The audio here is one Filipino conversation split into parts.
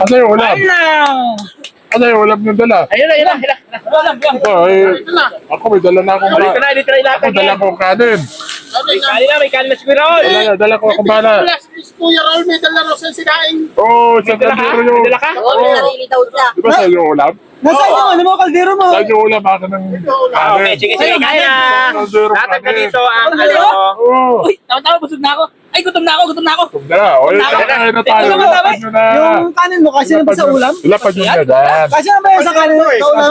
Ano yung ulam? Ayun na! Ano yung ulam yung dala? Ayun na, ayun na, ayun na. Wala. Ito, eh, ako may dala na akong Dito ba- na, dito na Ako ilatag dala ko kanin. May kanin na, may kanin na siguro. Dala, dala ko akong bala. Kuya Raul, may dala raw sa sinaing. Oo, oh, sa ka? kaldero yung... May dala ka? Oo, may sarili daw siya. Di ba sa yung ulam? Nasaan yung ano mo, kaldero mo? Sa yung ulam, akin ng Ah, okay, sige, sige, kain na. Kaldero Latag na dito ang Ano? ano. Uy, tama-tama, busog na ako. Ay, gutom na ako, gutom na ako. Ito na. O, yun, Tama. kakain na tayo. Yung kanin mo, kasi na ba sa ulam? Lapad nyo na dyan. Kasi na ba yan sa kanin? Sa ulam.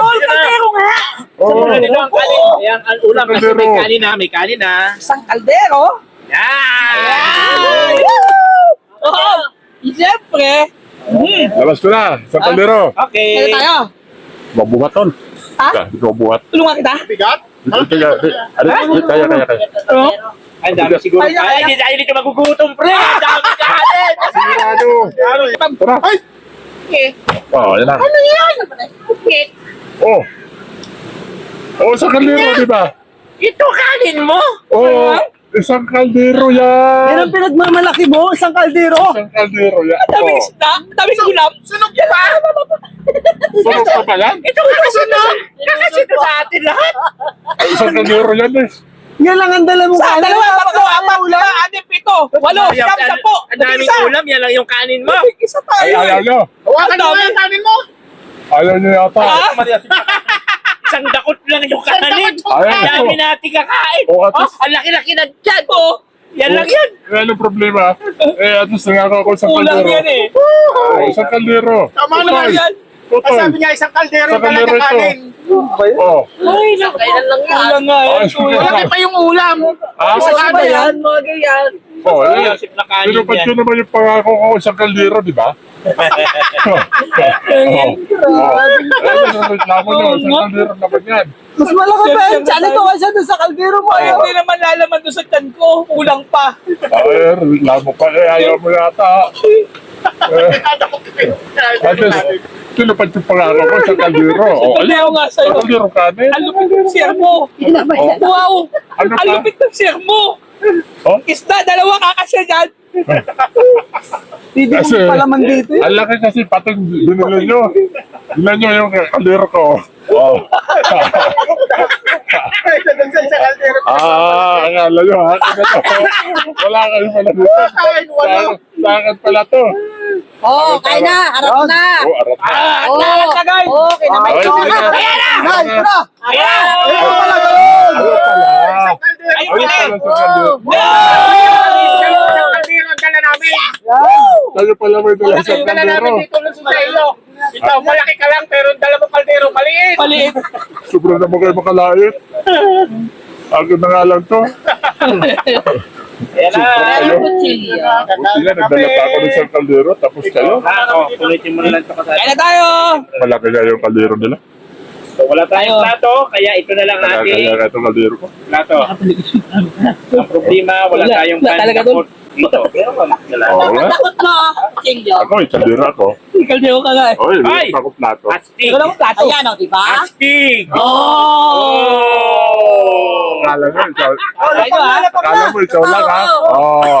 Tol, kaldero nga! Oo. Ayan, ang ulam kasi may Kaldero. kanin na, may kanin na. Isang kaldero? Yan! Oo! Siyempre! Hmm. Labas ko na. Sa kaldero. Kaya Okay. tayo. Mabuhat tol. Ha? Mabuhat. Tulungan kita. Bigat? Kaya, kaya, kaya, kaya, kaya. Ano? Ang dami siguro. Ay, ay, Ay, hindi tayo dito magugutom, pre. Ang dami kanin. Sigurado. Tara. Oh, yan na. Ano yan? Oh. Oh, sa kaldero, di ba? Ito kanin mo. Oh, isang kaldero Yan yan. ang pinagmamalaki mo, isang kaldero. Isang kaldero yan. Daming Oh. isda, daming ulam. Sunog pa. Sunog pa ba yan? Ito kakasunod. Kakasunod sa atin lahat. Ay, Isang kaldero yan eh. Yan lang ang dala mo Sa dalawa, tatlo, apat, ulam. lima, anim, pito, walo, Ang- siyam, ang- sampo. Ang daming Isa. ulam, yan lang yung kanin mo. Isa Ay, tayo. ayaw nyo. Hawakan mo yung kanin mo. Ayaw nyo yata. Isang dakot lang yung kanin. Ayaw Ang dami natin kakain. Oh, at Oh, least- ang laki-laki ng tiyan. Oh, yan lang yan. Eh, anong problema? Eh, at least nangako ako isang Kulang kaldero. yan eh. Oh, isang kaldero. Tama naman yan. Ay, Tutoy. sabi niya, isang kaldero Isang talaga kaldero ito. kanin. Oh. Ay, Kailan lang yan. Kulang nga Oh, eh. sige. Malaki pa yung ulam. Ah, Isa ba yan? Mga ganyan. Oh, eh. Isip na kanin Tinupad yan. ko naman yung pangako ko isang kaldero, di ba? Oh. Oh. Eh, reklamo nyo, isang kaldero naman yan. Mas malaki pa yan. Tiyan ito kasi doon sa kaldero mo. Ay, hindi naman lalaman doon sa tiyan ko. Kulang pa. Ay, reklamo pa. Eh, ayaw mo yata. Eh, at least, tinupad yung pangako ko isang kaldero. Oh, Hindi ayun. ako nga sa'yo. Isang kaldero kanin. Ang lupit ng share mo. Oh. Wow! Ano Ang lupit ng share mo. Oh? Isda, dalawa kakasya dyan. Hindi mo Kasi- pala man dito. eh. Ang laki kasi pating binili nyo. Tingnan nyo yung kaldero ko. Oh. Sa kaldero. Ah, akala nyo ha? Wala kayo pala dito. Kain, wala. Sa- Sa akin pala to. Oo, kain na. Harap na. Oh, arat na. Ah, Oo. lahat na guys. Oo, kinamay Ay, ko sige na. na. Nay, na. Ayan! Ayun pala ganun. Ayun pala. Ayun Ayun pala. pala sa kaldero. Isang kaldero ang dala namin. Kayo pala may dala sa Ang dala namin kaldero. dito lang sa iyo. Ikaw, malaki ka lang, pero ang dala mo kaldero, maliit. Maliit. Sobrang naman kayo makalait. Akin na nga lang to. Ayan na. Kayo. Buti nga, nagdala pa ako ng isang kaldero. Tapos kayo. Ako, kulitin mo na lang ito kasama. Kaya na tayo. Malaki nga yung kaldero nila. So, wala tayong plato, kaya ito na lang Kaya ating kaya itong kaldero ko. plato. Ang problema, wala Wala, tayong wala talaga dun. Dito. Pero wala. Oo nga. Takot mo. Kingyo. Ako, kaldero ako. Kaldero ka nga eh. Oy, Ay! may ako plato. Astig! Wala mo plato. Ayan o, di ba? Astig! Oh! Akala mo, ikaw, Ayun ah. akala mo ikaw lang ha? Oo.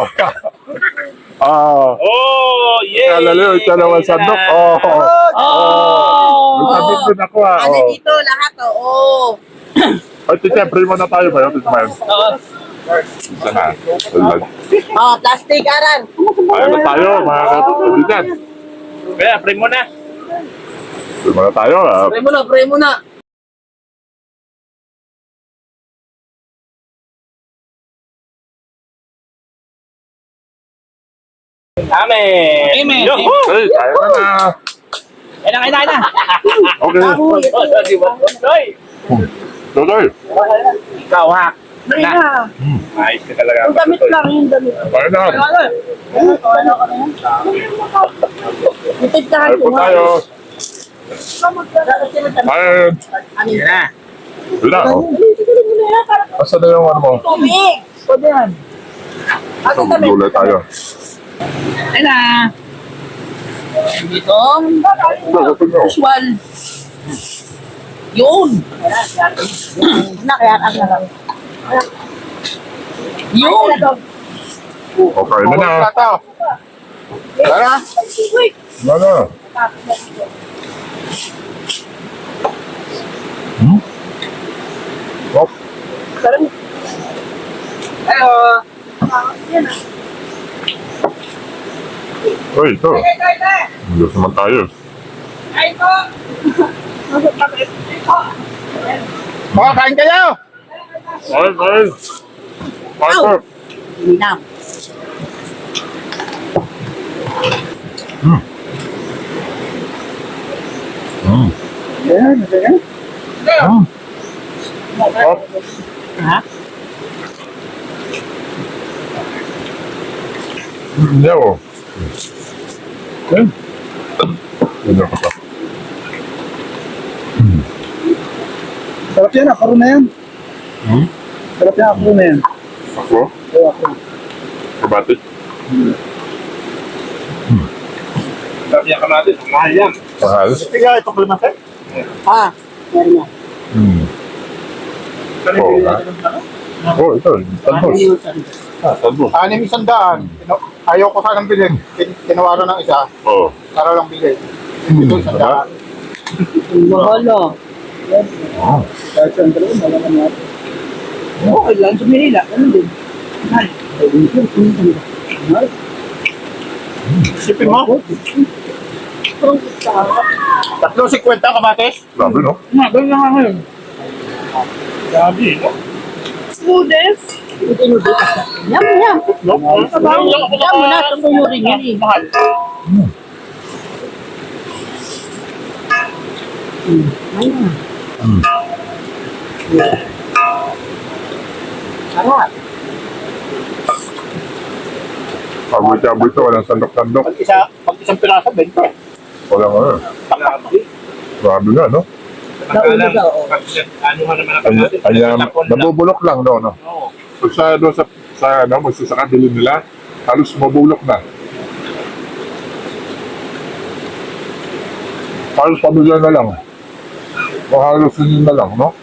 Oo. Oh, yeah! Akala mo, ikaw lang ang sandok. Oo. Oh! Sandok din ako ha. Ano Oo. dito lahat o. Oo. Ay, tita, pray mo na tayo ba yun? Tita Mayon? Oo. Isa na. Ay, Oh, plastic aran. Ayaw na tayo, mga kapatid. Kaya, pray mo na. Pray mo na tayo ha. Pray mo na, pray mo na. Amen! Amen. Yuhu! Hey, tayo na na. Kaya na, kaya na. Okay. Hoy! Tuloy. Ikaw, ha? Na. Ayos ka talaga. Yung damit lang, yung damit. Tayo na. Itigtahan Tayo ko. po tayo. Ayun. Yan na. Wala oh. Asa na yung ano mo? Tubig. Pwede yan. Damit? gulay tayo. Kaya na. Dito. Usual. Yun. Na, kaya ang na lang. Yun. Okay na na. Tara. Ano? Hmm? Oh, Ayo. Uy, ito. Diyos naman tayo. Oh, kain kayo! Kain, kain. Kain po. Hindi na. Hmm. Ayan, ayan. Hmm. Oh. Ha? Ako. Eh? Hindi ako pa. Sarap yan, ako rin na yan. Hmm? Sarap yan, ako na yan. Ako? Oo, ako. Kabati? Sabi niya kamatis, mahal yan. Mahal? Sige, ito pala masay. Ah, meron na. Hmm. Oo nga. Oo, ito. Tanbos. Ah, tanbos. Anim isang daan. Kino- Ayaw ko sanang bilhin. Tinawaran ng isa. Oo. Para lang bilhin. Hmm. Ito isang daan. Mahalo. Oh. Kahit saan dalawa, malaman natin. Okay lang sa Manila. Ano din? Mahal. Sipin mo? Tatlo si kwenta kamatis? Grabe, no? Nga, ganyan nga ngayon. Sabi, no? Noodles. Yum, yum. Sabaw. Yum mo na. Tumuyo rin yan eh. Mahal. Ayun. Hmm. Sarap. Paboy-taboy ito. Walang sandok-sandok. Pag isa, pag isang piraso, 20. Walang ano. Grabe nga, no? Nauna oh. Ano nga naman ang kamatis? ay, um, nabubulok lang, no? no? Oo. So, sa, doon sa, sa, ano, magsasaka bilhin nila, halos mabulok na. Halos pamilya na lang. O halos yun na lang, no?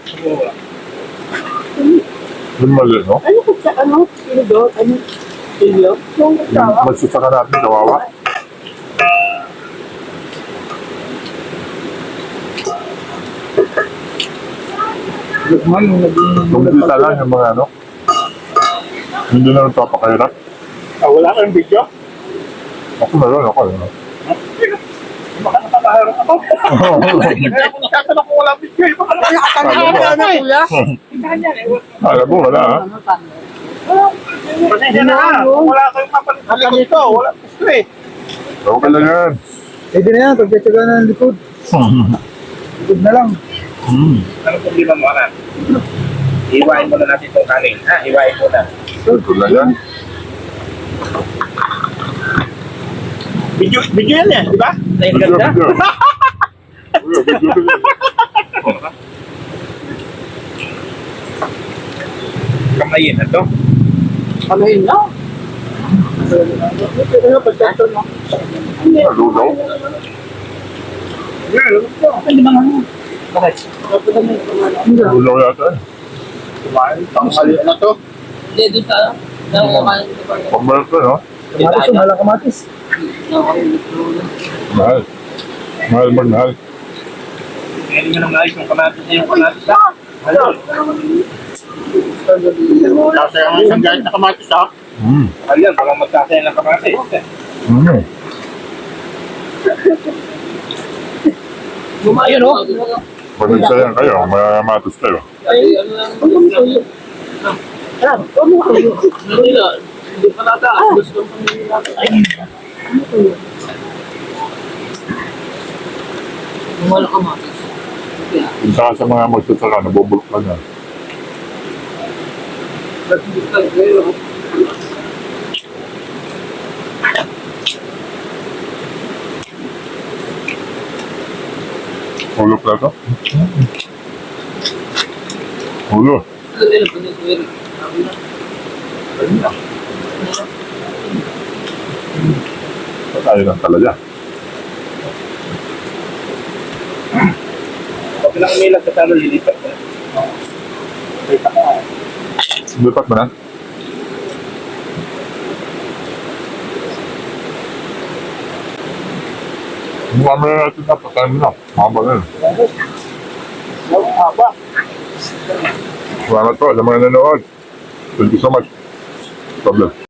Yung mali, no? Ano ko sa ano? Sino doon? Ano? Silyo? Yung tawa? magsasaka natin, kawawa. Lukman, yung naging... Kumpita lang yung mga, ano? Hindi na nagpapakahirap. Ah, wala kayong video? Ako meron, ako. Ano? Baka nakakaharap ako. Kaya kung tatanong ko wala video, nakakaharap Alam mo, ako eh. alam mo, wala, ha? Pa? Pasensya na wala kayong likod dito, wala gusto eh. Lang yan. Pwede na yan, pagkatsaga na ng likod. Likod na lang. Hmm. Ano problema mo, anak? Iwain muna natin itong kanin. Ha? Iwain muna. Ito lang yan. Video, video yan eh, di ba? Ay, Video, ganda. video. Video, video. Kamayin na to. Ano yun no? Ano, pagkatsaga na. Nalugaw. Pwede ba nga? Nalugaw yata eh. Kumain, tanghali na to. Hindi, doon sa... Pa. Pambalik ko, no? Kamatis, yung malang kamatis. Mahal. Mahal magmahal. Pwede nga nang ayos yung kamatis na yung kamatis. ha? Ano? Kasi ang isang na kamatis ha. Hmm. Ayan, parang magkasaya ng kamatis. Hmm. Ayun oh. Pag nagsayang kayo. Ay, ano lang. Ano mo tuyo? Ah, ano mo tuyo? Manila. Hindi pa nata. Gusto ko Manila. Ay, ano tuyo? Wala ka matis. Kung saka sa mga magsasaka, nabubulok lang yan. Hulok na to? Tayo ng talaga. Pag lang umilag sa talo, lilipat ko. Lipat mo na. Na natin na, patayin na. Haba na yun. Haba. Salamat po sa mga nanood. Thank you so much. God bless.